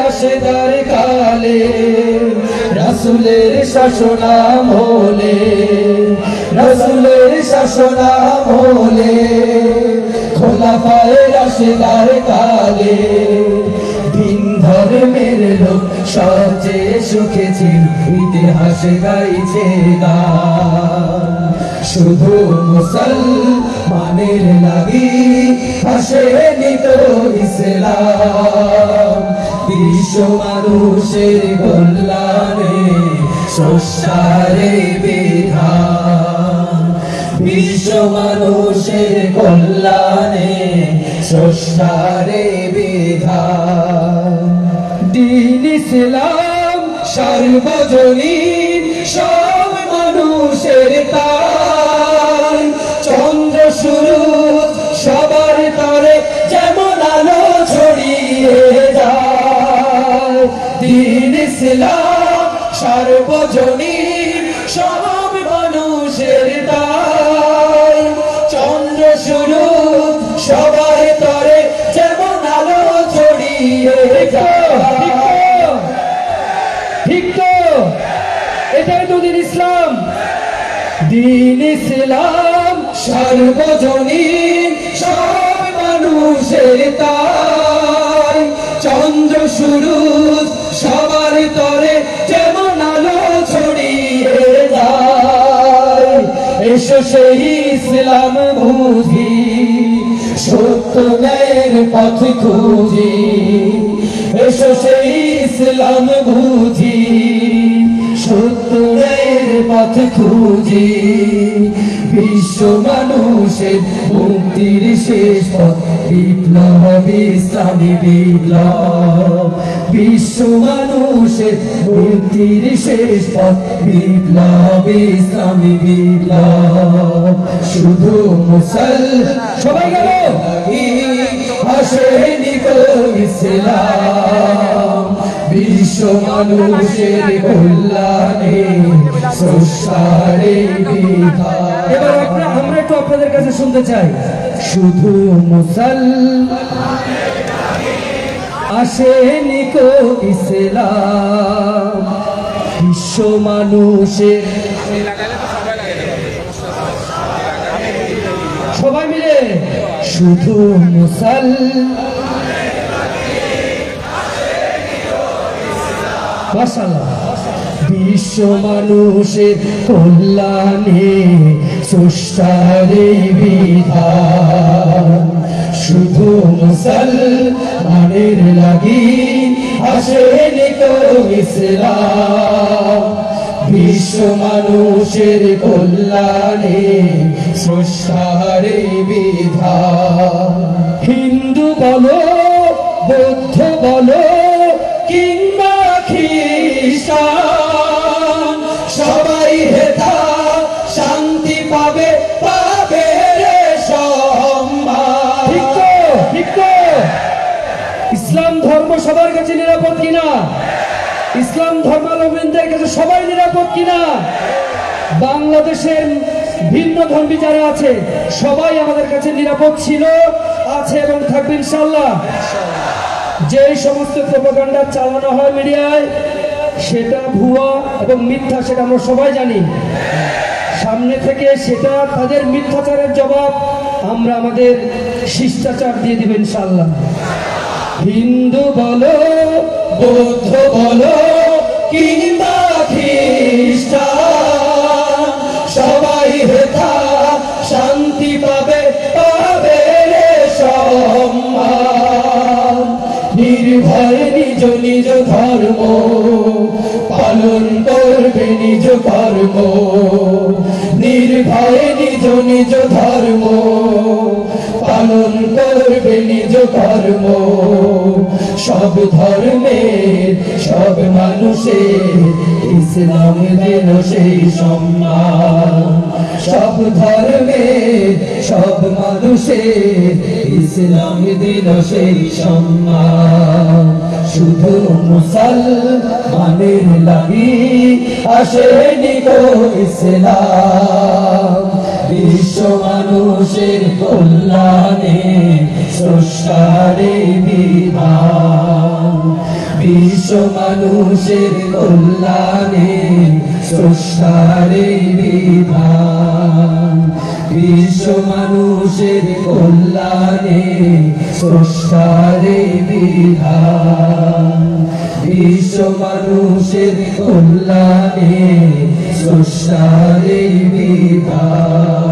রাশেদার কালে, রাসুলের শাসনাম হলে, রাসুলের শাসনাম হলে খোলা পায়ে রাশেদার কালে, দিন ধর্মের লোক সহজে সুখেছি ইতিহাস গাইছে গান শুধু মুসলমানের লাগি আসেনি তো ইসলাম। বিশ্ব মানুষের কল্যাণে সসারে বিধান। বিশ্ব মানুষের কল্যাণে সসারে বিধান। দিন ইসলাম সর্বজনীন, সব মানুষের তাই দিন ইসলাম সর্বজনীন সব মানুষের তাই চন্দ্র শুরু সবার তরে যেমন আলো ছড়িয়ে ঠিক তো এটাই তো দিন ইসলাম। দিন ইসলাম সর্বজনীন সব মানুষের তাই সেই ইসলাম বুঝি, সত্যের পথ খুঁজি। এসো সেই ইসলাম বুঝি, সত্যের পথ খুঁজি। বিশ্ব মানুষের মুক্তির শেষ পথ বিপ্লব, ইসলামী বিপ্লব। বিশ্ব মানুষের মুক্তির শেষ পথ বিপ্লব ইসলামী বিপ্লব। শুধু মুসল সবাই গেল? আসেনি তো ইসলাম। বিশ্ব মানুষের কল্যাণে সসারে এবার আমরা আমরা একটু আপনাদের কাছে শুনতে চাই। শুধু মুসল আসেনি কো ইসলাম। বিশ্ব মানুষের সবাই মিলে শুধু মুসল মাশাআল্লাহ। বিশ্ব মানুষের কল্যাণে সুষ্ঠারে শুধু মুসলমানের লাগি আসেনি তো ইসলাম। বিশ্ব মানুষের কল্যাণে সুষ্ঠারে বিধা হিন্দু বলো, বৌদ্ধ বলো, কিংবা খ্রিস্টান ইসলাম ধর্ম সবার কাছে নিরাপদ কিনা? ইসলাম ধর্মাবলম্বীদের কাছে সবাই নিরাপদ কিনা? বাংলাদেশের ভিন্ন ধর্মী যারা আছে, সবাই আমাদের কাছে নিরাপদ ছিল, আছে এবং থাকবে ইনশাল্লাহ যে সমস্ত প্রোপাগান্ডা চালানো হয় মিডিয়ায়, সেটা ভুয়া এবং মিথ্যা সেটা আমরা সবাই জানি। সামনে থেকে সেটা তাদের মিথ্যাচারের জবাব আমরা আমাদের শিষ্টাচার দিয়ে দিব ইনশাল্লাহ হিন্দু বলো, বৌদ্ধ বলো কিংবা খ্রিস্টান, সবাই হেথা শান্তি পাবে পাবে সম্মান। নির্ভয় নিজ নিজ ধর্ম পালন করবে নিজ কর্ম। নির্ভয় নিজ নিজ ধর্ম পালন করবে নিজ কর্ম। সব ধর্মের, সব মানুষের ইসলাম দিল সেই সম্মান। সব ধর্মের, সব মানুষের ইসলাম দিল সেই সম্মান। শুধু মুসলমানের লাগি আসেনি গো ইসলাম। বিশ্ব মানুষের কল্যাণে স্রষ্টারে বিধান। বিশ্ব মানুষের কল্যাণে স্রষ্টারে বিধান। বিশ্ব মানুষের কল্যাণে স্রষ্টারে বিধান। বিশ্ব মানুষের কল্যাণে স্রষ্টারে বিধান।